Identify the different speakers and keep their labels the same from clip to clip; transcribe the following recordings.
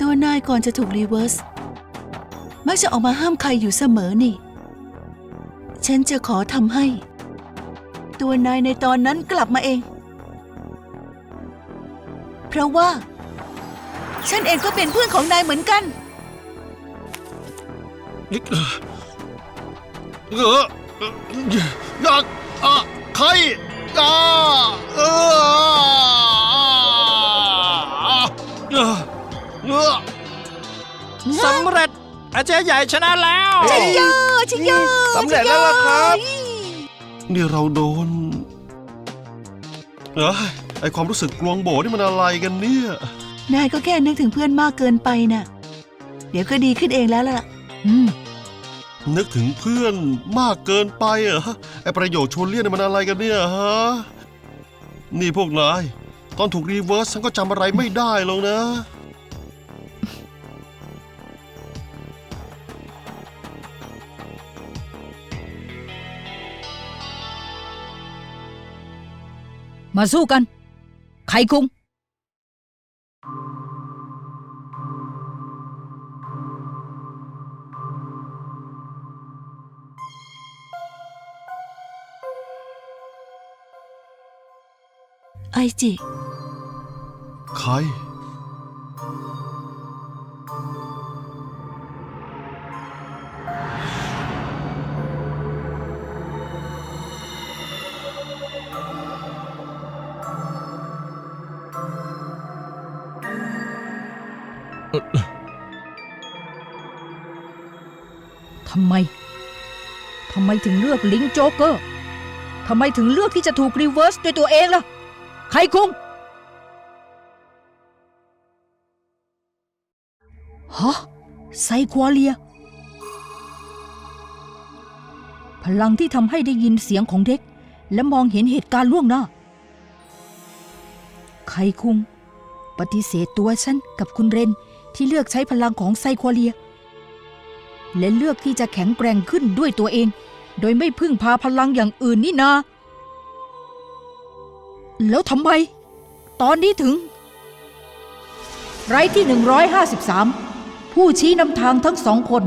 Speaker 1: ตัวนายก่อนจะถูกรีเวิร์ส มักจะออกมาห้ามใครอยู่เสมอนี่ ฉันจะขอทำให้ ตัวนายในตอนนั้นกลับมาเอง เพราะว่า ฉันเองก็เป็นเพื่อนของนายเหมือนกัน
Speaker 2: เอออยากอะใครอ่าเออ เออเออ
Speaker 3: สำเร็จอาจารย์ใหญ่ชนะแล้ว
Speaker 1: ชิงโยชิงโย
Speaker 3: สำเร็จแล้วล่ะครับ
Speaker 2: นี่เราโดนเอ้ยไอความรู้สึกกลวงโบนี่มันอะไรกันเนี่ย
Speaker 1: นายก็แค่นึกถึงเพื่อนมากเกินไปน่ะ เดี๋ยวก็ดีขึ้นเองแล้วล่ะ อืม
Speaker 2: นึกถึงเพื่อนมากเกินไปเหรอไอประโยคชวนเลี่ยนนี่มันอะไรกันเนี่ยฮะนี่พวกนายตอนถูกรีเวิร์สฉันก็จำอะไรไม่ได้หรอกนะ
Speaker 4: มาสู้กันใครคุง
Speaker 1: ไอจิ
Speaker 2: ใคร
Speaker 4: มถึงเลือกลิงโจ๊กเกอร์ทำไมถึงเลือกที่จะถูกรีเวิร์สด้วยตัวเองล่ะ ใครคุงฮะไซควาเลีย พลังที่ทำให้ได้ยินเสียงของเด็ก และมองเห็นเหตุการณ์ล่วงหน้า ใครคุง ปฏิเสธตัวฉันกับคุณเรนที่เลือกใช้พลังของไซควาเลีย และเลือกที่จะแข็งแกร่งขึ้นด้วยตัวเอง โดยไม่พึ่งพาพลังอย่างอื่นนี่นา แล้วทำไม ตอนนี้ถึง ไรที่ 153 ผู้ชี้นำทางทั้งสองคน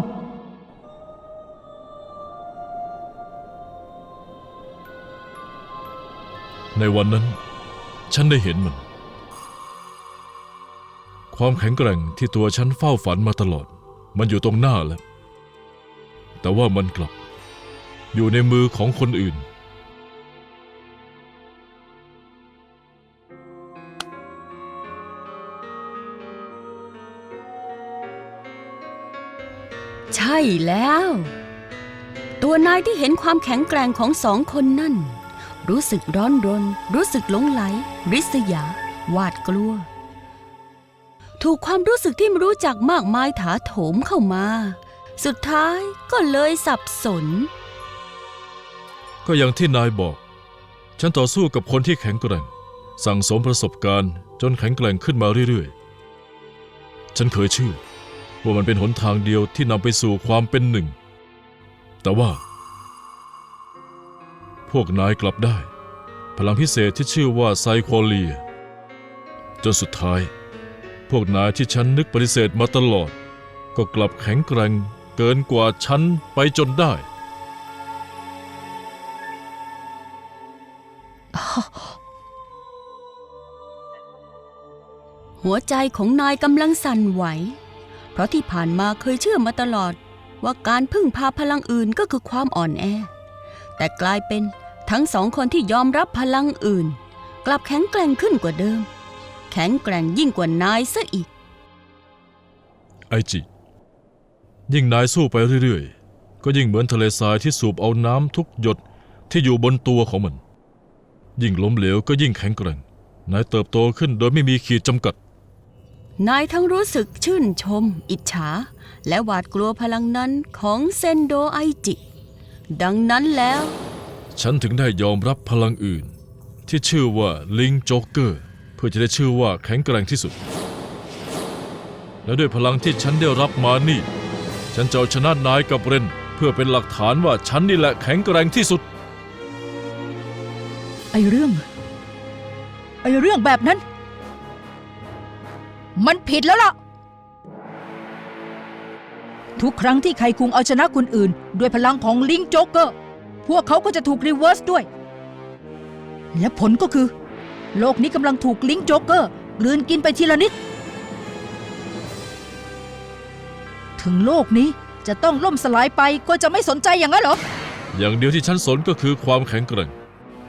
Speaker 5: ในวันนั้น ฉันได้เห็นมัน ความแข็งแกร่งที่ตัวฉันเฝ้าฝันมาตลอด มันอยู่ตรงหน้าแล้ว แต่ว่ามันกลับ อยู่ในมือของคนอื่น
Speaker 6: ใช่แล้ว ตัวนายที่เห็นความแข็งแกร่งของสองคนนั่น รู้สึกร้อนรน รู้สึกหลงไหล ริษยา หวาดกลัว ถูกความรู้สึกที่ไม่รู้จักมากมายถาโถมเข้ามา สุดท้ายก็เลยสับสน
Speaker 5: ก็อย่างที่นายบอก ฉันต่อสู้กับคนที่แข็งแกร่ง สั่งสมประสบการณ์ จนแข็งแกร่งขึ้นมาเรื่อยๆ ฉันเคยเชื่อว่ามันเป็นหนทางเดียวที่นำไปสู่ความเป็นหนึ่ง แต่ว่า พวกนายกลับได้ พลังพิเศษที่ชื่อว่าไซโคเลีย จนสุดท้าย พวกนายที่ฉันนึกปฏิเสธมาตลอด ก็กลับแข็งแกร่งเกินกว่าฉันไปจนได้
Speaker 6: หัวใจของนายกำลังสั่นไหว เพราะที่ผ่านมาเคยเชื่อมาตลอด ว่าการพึ่งพาพลังอื่นก็คือความอ่อนแอ แต่กลายเป็นทั้งสองคนที่ยอมรับพลังอื่น กลับแข็งแกร่งขึ้นกว่าเดิม แข็งแกร่งยิ่งกว่านายซะอีก
Speaker 5: ไอจิ ยิ่งนายสู้ไปเรื่อยๆ ก็ยิ่งเหมือนทะเลทรายที่สูบเอาน้ำทุกหยดที่อยู่บนตัวของมัน ยิ่งล้มเหลวก็ยิ่งแข็งแกร่ง นายเติบโตขึ้นโดยไม่มีขีดจำกัด
Speaker 6: นายทั้งรู้สึกชื่นชม อิจฉา และหวาดกลัวพลังนั้นของเซนโดไอจิ ดังนั้นแล้ว
Speaker 5: ฉันถึงได้ยอมรับพลังอื่น ที่ชื่อว่าลิงโจ๊กเกอร์ เพื่อจะได้ชื่อว่าแข็งแกร่งที่สุด และด้วยพลังที่ฉันได้รับมานี่ ฉันจะเอาชนะนายกับเรนเพื่อเป็นหลักฐานว่าฉันนี่แหละแข็งแกร่งที่สุด
Speaker 4: ไอเรื่อง ไอเรื่องแบบนั้น มันผิดแล้วล่ะ ทุกครั้งที่ใครคุงเอาชนะคนอื่น ด้วยพลังของลิงโจ๊กเกอร์ พวกเขาก็จะถูกรีเวิร์สด้วย และผลก็คือ โลกนี้กำลังถูกลิงโจ๊กเกอร์กลืนกินไปทีละนิด ถึงโลกนี้จะต้องล่มสลายไปก็จะไม่สนใจอย่างนั้นเหรอ
Speaker 5: อย่างเดียวที่ฉันสนก็คือความแข็งแกร่ง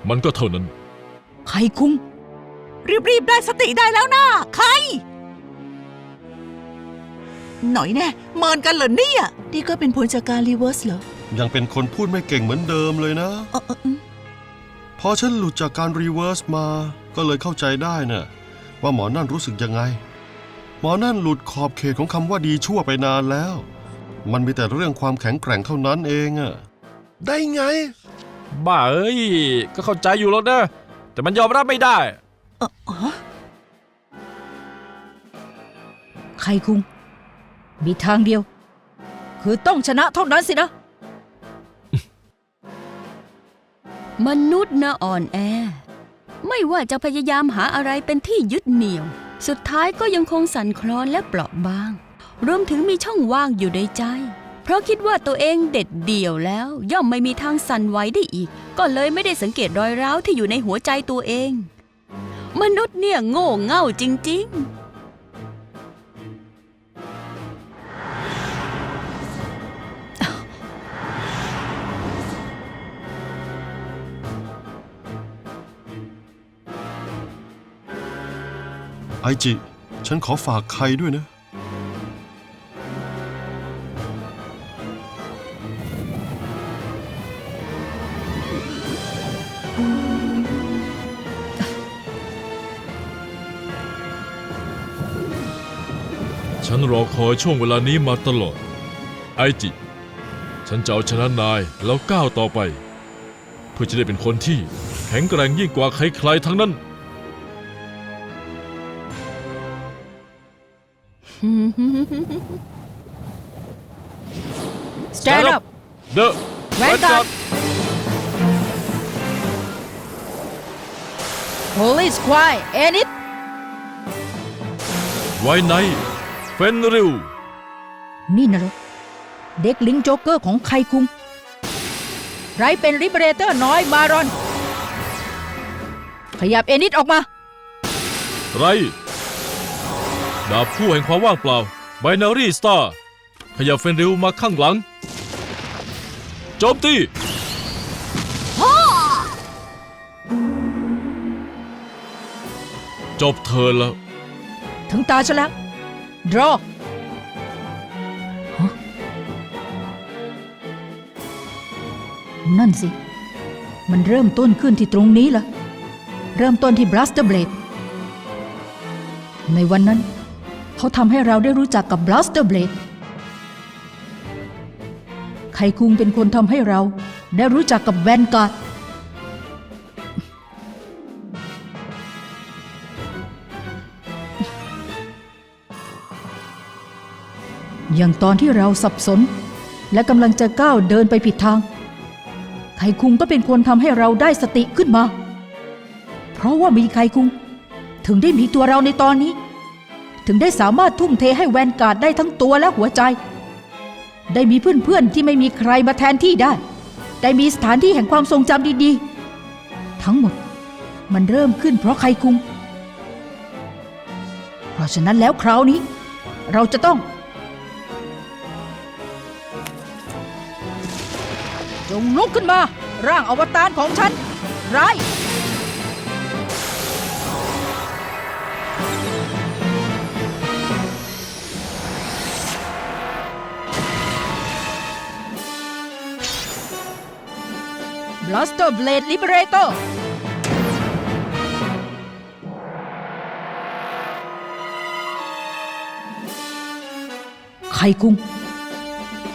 Speaker 5: มันก็เท่านั้น
Speaker 4: ใครคุง
Speaker 1: รีบๆได้สติได้แล้วนะใคร หน่อยแน่เมินกันเหรอเนี่ย นี่ก็เป็นผลจากการรีเวิร์สเหรอ
Speaker 2: ยังเป็นคนพูดไม่เก่งเหมือนเดิมเลยนะ
Speaker 1: เออเออเออ
Speaker 2: พอฉันหลุดจากการรีเวิร์สมา ก็เลยเข้าใจได้น่ะว่าหมอนั่นรู้สึกยังไง หมอนั่นหลุดขอบเขตของคำว่าดีชั่วไปนานแล้ว มันมีแต่เรื่องความแข็งแกร่งเท่านั้นเองอะได้ไง
Speaker 3: บ้าเอ้ย ก็เข้าใจอยู่แล้วนะ แต่มันยอมรับไม่ได้
Speaker 1: เอออ๋อ
Speaker 4: ใครคุง มีทางเดียว คือต้องชนะเท่านั้นสินะ
Speaker 6: มนุษย์นะอ่อนแอ ไม่ว่าจะพยายามหาอะไรเป็นที่ยึดเหนี่ยว สุดท้ายก็ยังคงสั่นคลอนและเปราะบาง รวมถึงมีช่องว่างอยู่ในใจ เพราะคิดว่าตัวเองเด็ดเดี่ยวแล้ว ย่อมไม่มีทางสั่นไหวได้อีก ก็เลยไม่ได้สังเกตรอยร้าวที่อยู่ในหัวใจตัวเอง มนุษย์เนี่ยโง่เง่าจริง ๆ
Speaker 2: ไอจิ ฉันขอฝากใครด้วยนะ
Speaker 5: คอยช่วงเวลานี้มาตลอด ไอจิ ฉันจะเอาชนะนายแล้วก้าวต่อไป เพื่อจะได้เป็นคนที่แข็งแกร่งยิ่งกว่าใครๆทั้งนั้น
Speaker 4: Stand up
Speaker 5: The
Speaker 4: Vanguard Police Quiet Enid
Speaker 5: ไว้ใน เฟนริว
Speaker 4: นี่นะเหรอเด็กลิงโจ๊กเกอร์ของใครคุงไรเป็นริเบเรเตอร์น้อยมารอน ขยับเอนิดออกมา
Speaker 5: ไร ดาบคู่แห่งความว่างเปล่า Binary Star ขยับเฟนริวมาข้างหลัง โจมตีจบเธอแล้ว
Speaker 4: ถึงตาฉันแล้ว draw ฮะนั่นสิ มันเริ่มต้นขึ้นที่ตรงนี้ละเริ่มต้นที่ Blaster Blade ในวันนั้น เขาทำให้เราได้รู้จักกับ Blaster Blade ไคคุงเป็นคนทำให้เราได้รู้จักกับแวนการ์ด อย่างตอนที่เราสับสน และกำลังจะก้าวเดินไปผิดทาง ไคคุงก็เป็นคนทำให้เราได้สติขึ้นมา เพราะว่ามีไคคุง ถึงได้มีตัวเราในตอนนี้ ถึงได้สามารถทุ่มเทให้แวนการ์ดได้ทั้งตัวและหัวใจ ได้มีเพื่อนๆที่ไม่มีใครมาแทนที่ได้ ได้มีสถานที่แห่งความทรงจำดีๆ ทั้งหมดมันเริ่มขึ้นเพราะไคคุง เพราะฉะนั้นแล้วคราวนี้ เราจะต้อง งลุกขึ้นมา ร่างอวตารของฉัน ร้าย Blaster Blade Liberator ไคคุง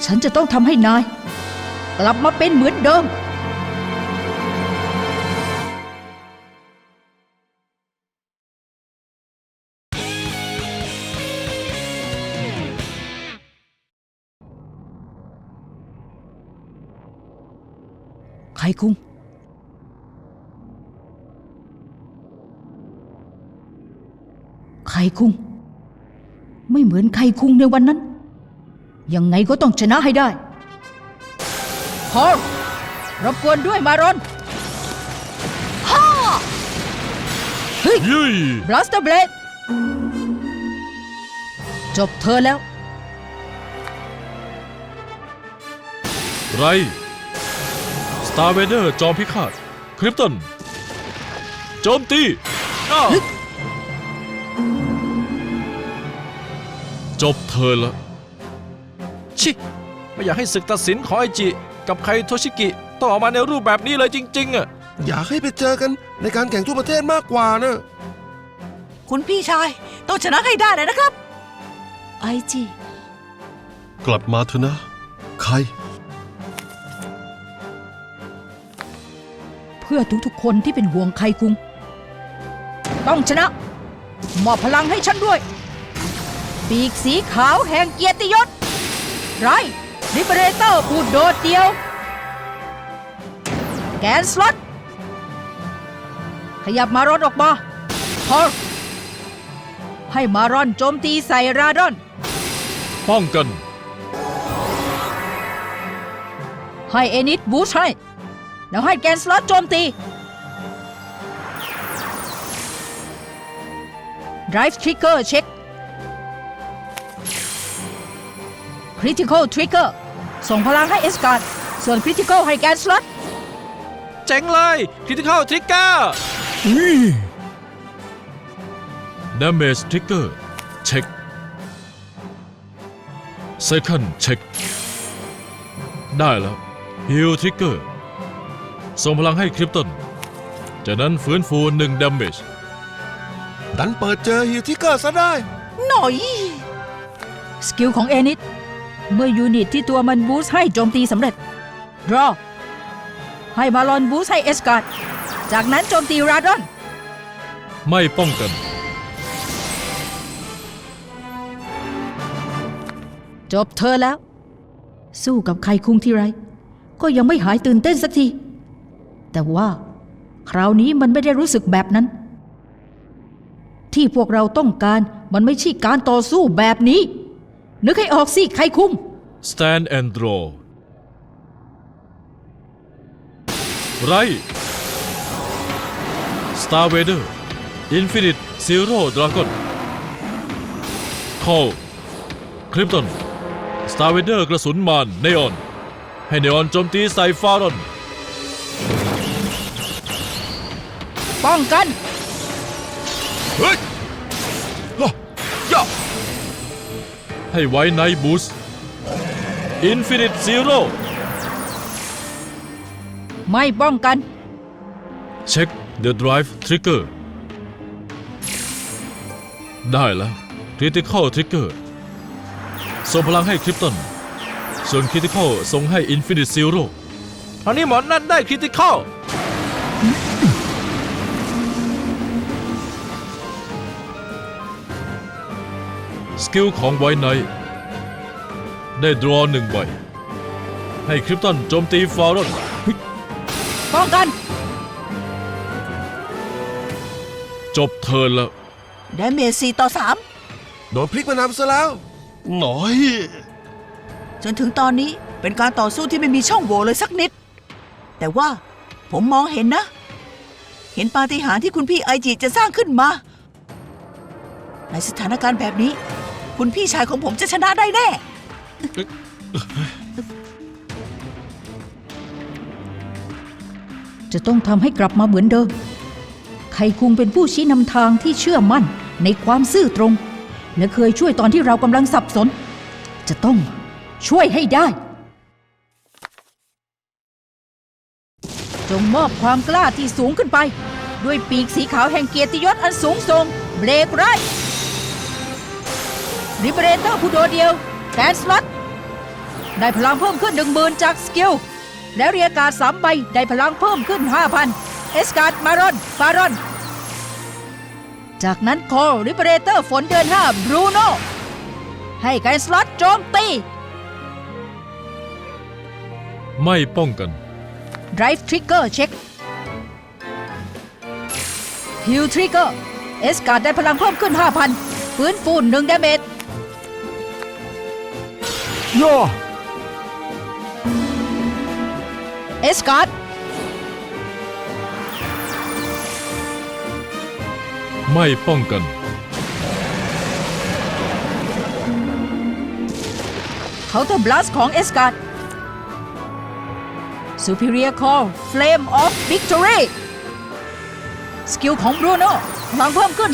Speaker 4: ฉันจะต้องทำให้นาย กลับมาเป็นเหมือนเดิมไคคุงไคคุง ไม่เหมือนใครคุงในวันนั้น ยังไงก็ต้องชนะให้ได้ พอลรบกวนด้วยมารอน
Speaker 5: ยี่
Speaker 4: บลัสเตอร์เบลดจบเธอแล้ว
Speaker 5: ไรสตาร์เวเดอร์จอมพิฆาตคริปตันโจมตี
Speaker 3: อ้าว
Speaker 5: จบเธอละ
Speaker 3: ชิ ไม่อยากให้ศึกตัดสินของไอจิ กับไคโทชิกิต้องออกมาในรูปแบบนี้เลยจริงๆอะ
Speaker 7: อยากให้ไปเจอกันในการแข่งทั่วประเทศมากกว่านะ
Speaker 1: คุณพี่ชายต้องชนะให้ได้เลยนะครับ ไอจี
Speaker 2: กลับมาเถอะนะ ใคร
Speaker 4: เพื่อทุกๆคนที่เป็นห่วงใครคุง ต้องชนะ มอบพลังให้ฉันด้วย ปีกสีขาวแห่งเกียรติยศไร ริเบเรเตอร์ผู้โดดเดียว แกนสล็อต ขยับมารอนออกมาพอลให้มารอนโจมตีใส่ราดอน
Speaker 5: ป้องกัน
Speaker 4: ให้เอนิดบูชให้ แล้วให้แกนสล็อตโจมตี Drive Trigger เช็ค Critical Trigger ส่งพลังให้เอสการ์ดส่วน Critical ให้แกนสล็อต
Speaker 3: เจ๋งเลยคริติคอลทริกเกอร์
Speaker 5: Damage Trigger เช็ค Second เช็คได้แล้ว Heal Trigger ส่งพลังให้คริปตันจากนั้นฟื้นฟูหนึ่ง Damage
Speaker 7: ดันเปิดเจอฮิวทิกเกอร์ซะได้
Speaker 1: หน่อย
Speaker 4: สกิลของเอนิด เมื่อยูนิตที่ตัวมันบูสต์ให้โจมตีสำเร็จ Draw ให้มาลอนบูสต์ให้เอสการ์ดจากนั้นโจมตีราดอน
Speaker 5: ไม่ป้องกัน
Speaker 4: จบเธอแล้ว สู้กับใครคุงที่ไร ก็ยังไม่หายตื่นเต้นสักที แต่ว่า คราวนี้มันไม่ได้รู้สึกแบบนั้น ที่พวกเราต้องการมันไม่ใช่การต่อสู้แบบนี้ นึกให้ออกสิ ใครคุง
Speaker 5: Stand and Draw ไร Star Vader Infinite Zero Dragon Call Krypton Star Vader กระสุนมารเนออน ให้เนออนโจมตีใส่ฟารอน
Speaker 4: ป้องกัน
Speaker 7: เฮ้ย
Speaker 5: ให้ไว้ในบูส Infinite Zero
Speaker 4: ไม่ป้องกัน
Speaker 5: เช็ค The Drive Trigger ได้แล้ว Critical Trigger ส่งพลังให้คริปตันส่วน Critical ส่งให้ Infinite Zero
Speaker 3: คราวนี้หมอนั่นได้ค
Speaker 5: กิลของไวไนได้ดรอหนึ่งใบ ให้คริปตันโจมตีฟารอน
Speaker 4: ป้องกัน
Speaker 5: จบเทิร์นแล้ว
Speaker 1: ไดเมจสี่ต่อสาม
Speaker 7: โดนพลิกมานำซะแล้ว
Speaker 2: หน่อย
Speaker 1: จนถึงตอนนี้เป็นการต่อสู้ที่ไม่มีช่องโหว่เลยสักนิด แต่ว่าผมมองเห็นนะ เห็นปาฏิหาริย์ที่คุณพี่ไอจิจะสร้างขึ้นมา ในสถานการณ์แบบนี้ คุณพี่ชายของผมจะชนะได้แน่
Speaker 4: จะต้องทำให้กลับมาเหมือนเดิม ไคคุงเป็นผู้ชี้นำทางที่เชื่อมั่นในความซื่อตรง และเคยช่วยตอนที่เรากำลังสับสน จะต้องช่วยให้ได้ จงมอบความกล้าที่สูงขึ้นไป ด้วยปีกสีขาวแห่งเกียรติยศอันสูงส่งเบรกไร ริเบเรเตอร์ผู้โดดเดียวแกนสล็อตได้พลังเพิ่มขึ้นหนึ่งหมื่นจากสกิล และเรียกการ์ดสามใบได้พลังเพิ่มขึ้น 5,000 เอสการ์ดมารอนฟารอน จากนั้นคอริเบเรเตอร์ฝนเดือน5บรูโนให้ไกสล็อตโจมตี
Speaker 5: ไม่ป้องกัน
Speaker 4: Drive Trigger เช็ค Heal Trigger เอสการ์ดได้พลังเพิ่มขึ้น 5,000ฟื้นฟู1 d a m a g e
Speaker 3: โย่
Speaker 4: เอสการ์ด
Speaker 5: ไม่ป้องกัน
Speaker 4: เคาน์เตอร์บลัสของเอสการ์ด Superior Call Flame of Victory สกิลของบรูโน่พลังเพิ่มขึ้น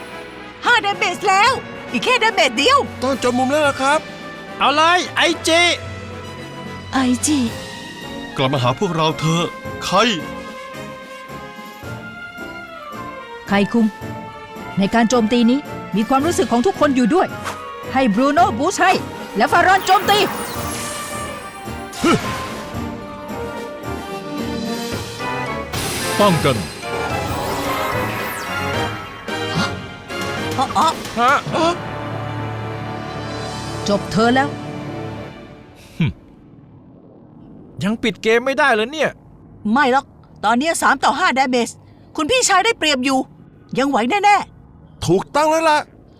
Speaker 4: 3,000
Speaker 1: ห้าดาเมจแล้ว อีกแค่ดาเมจเดียว
Speaker 7: ต้องจนมุมแล้วนะครับ
Speaker 3: เอาเลยไอจี
Speaker 1: ไอจี
Speaker 2: กลับมาหาพวกเราเถอะใคร
Speaker 4: ไคคุงในการโจมตีนี้มีความรู้สึกของทุกคนอยู่ด้วย ให้บรูโน่บูชให้ และฟารอนโจมตี
Speaker 5: ป้องกัน
Speaker 1: อ๋ออ๋อ
Speaker 3: ฮะ
Speaker 4: จบเธอแล้ว
Speaker 3: ยังปิดเกมไม่ได้เลยเนี่ย
Speaker 1: ไม่หรอก ตอนนี้สามต่อห้าดาเมจคุณพี่ชายได้เปรียบอยู่ ยังไหวแน่
Speaker 7: ถูกต้องแล้วล่ะ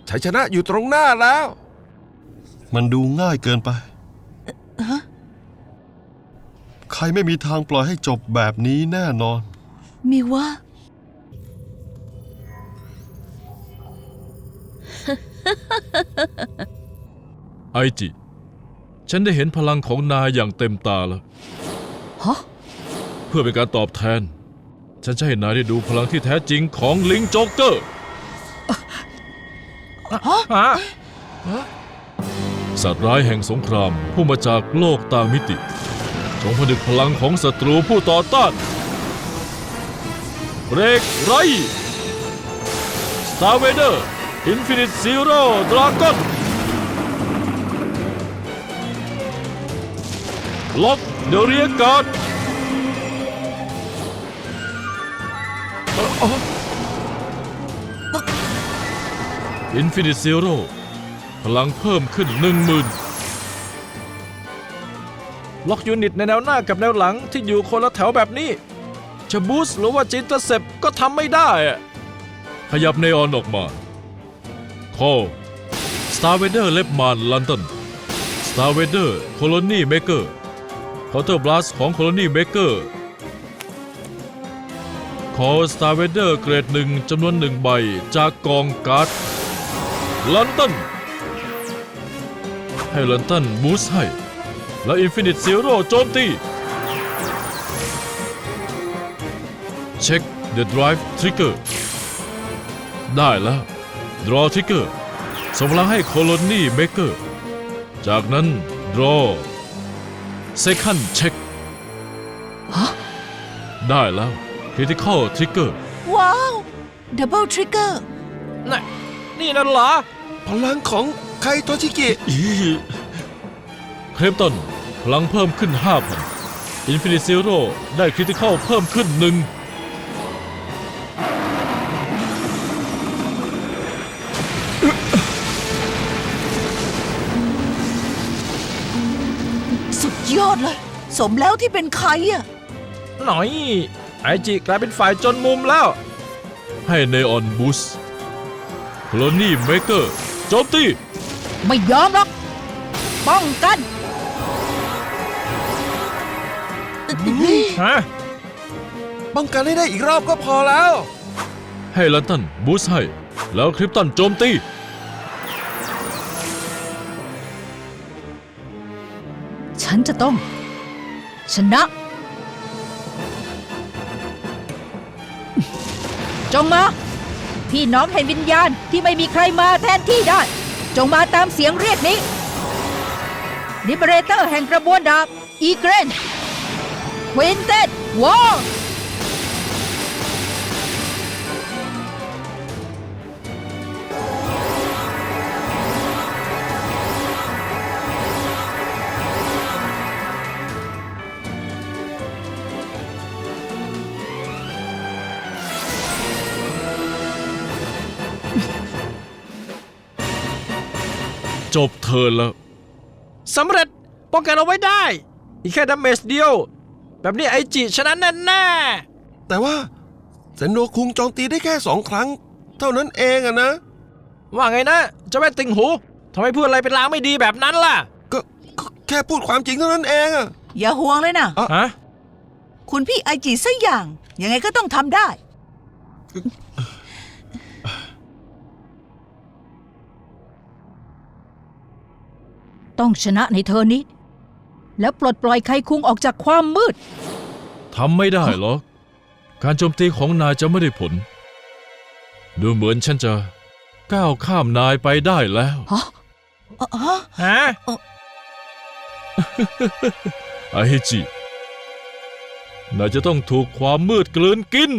Speaker 7: ชัยชนะอยู่ตรงหน้าแล้ว
Speaker 2: มันดูง่ายเกินไป ใครไม่มีทางปล่อยให้จบแบบนี้แน่นอน
Speaker 1: ๆมีว่า
Speaker 5: ไอจิ ฉันได้เห็นพลังของนายอย่างเต็มตาแล้ว
Speaker 4: ฮะ
Speaker 5: เพื่อเป็นการตอบแทน ฉันจะให้นายได้ดูพลังที่แท้จริงของลิงโจ๊กเกอร์
Speaker 3: ฮะ
Speaker 5: สัตว์ร้ายแห่งสงครามผู้มาจากโลกต่างมิติ จงผนึกพลังของศัตรูผู้ต่อต้านเบรกไรสตาร์เวเดอร์อินฟินิตซีโร่ดราก้อน ล็อกเดเรียการ์ดอินฟินิตซีโร่พลังเพิ่มขึ้นหนึ่งหมื่น
Speaker 3: ล็อกยูนิตในแนวหน้ากับแนวหลังที่อยู่คนละแถวแบบนี้ จะบูสต์หรือว่าจินเตอร์เซปก็ทำไม่ได้อะ
Speaker 5: ขยับเนออนออกมาคอ Star Vader เล็บมานลันตัน คอเทอร์บลัสของโคลนีเบเกอร์ขอสตาร์เวเดอร์เกรดหนึ่งจำนวนหนึ่งใบจากกองการดลันตันให้ลันตันบูสให้ และอินฟินิตซีโร่โจมตี เช็คเดอะดรายฟ์ทริกเกอร์ได้แล้วดรอทริกเกอร์ส่งพลังให้โคโลนีเบเกอร์ จากนั้นดรอ เซคันเช็ค
Speaker 4: ฮะ
Speaker 5: ได้แล้วคริทิคัลทริกเกอร์
Speaker 1: ว้าวดับเบิลทริกเกอร์
Speaker 3: น่ะนี่นั่นเหรอ
Speaker 7: พลังของไคโทชิกิ
Speaker 5: เครมตันพลังเพิ่มขึ้น5,000อินฟินิตซีโร่ได้คริทิคัลเพิ่มขึ้นหนึ่ง
Speaker 1: ยอดเลย สมแล้วที่เป็นใครอะ
Speaker 3: หน่อย ไอจีกลายเป็นฝ่ายจนมุมแล้ว
Speaker 5: ให้ Neon Boost Colony Maker โจมตี
Speaker 4: ไม่ยอมหรอก ป้องกัน
Speaker 3: ฮะ
Speaker 7: ป้องกันให้ได้อีกรอบก็พอแล้ว
Speaker 5: ให้ลันตันบูสต์ให้ แล้วคริปตันโจมตี
Speaker 4: ฉันจะต้อง ชนะ จงมา พี่น้องแห่งวิญญาณที่ไม่มีใครมาแทนที่ได้ จงมาตามเสียงเรียกนี้ลิเบเรเตอร์แห่งกระบวนดาบอีเกรนควินเตดวอล
Speaker 5: จบเทิร์นแล้ว
Speaker 3: สำเร็จป้องกันเอาไว้ได้ อีกแค่ดาเมจเดียว แบบนี้ไอจีชนะแน่แน่
Speaker 7: แต่ว่าเซนโนคุงโจมตีได้แค่สองครั้ง เท่านั้นเองอะนะ
Speaker 3: ๆว่าไงนะเจะแม่ติ่งหูทำไมพูดอะไรเป็นลางไม่ดีแบบนั้นล่ะ
Speaker 7: ก็แค่พูดความจริงเท่านั้นเองอะ
Speaker 1: อย่าห่วงเลยนะ
Speaker 3: ฮะ
Speaker 1: คุณพี่ไอจีสักอย่าง ยังไงก็ต้องทำได้
Speaker 4: ต้องชนะในเธอนี้ แล้วปลดปล่อยไคคุงออกจากความมืด
Speaker 5: ทำไม่ได้หรอกการโจมตีของนายจะไม่ได้ผล ดูเหมือนฉันจะก้าวข้ามนายไปได้แล้ว
Speaker 1: อ๋อ
Speaker 3: ฮะ
Speaker 5: อาฮิจิ นายจะต้องถูกความมืดกลืนกิน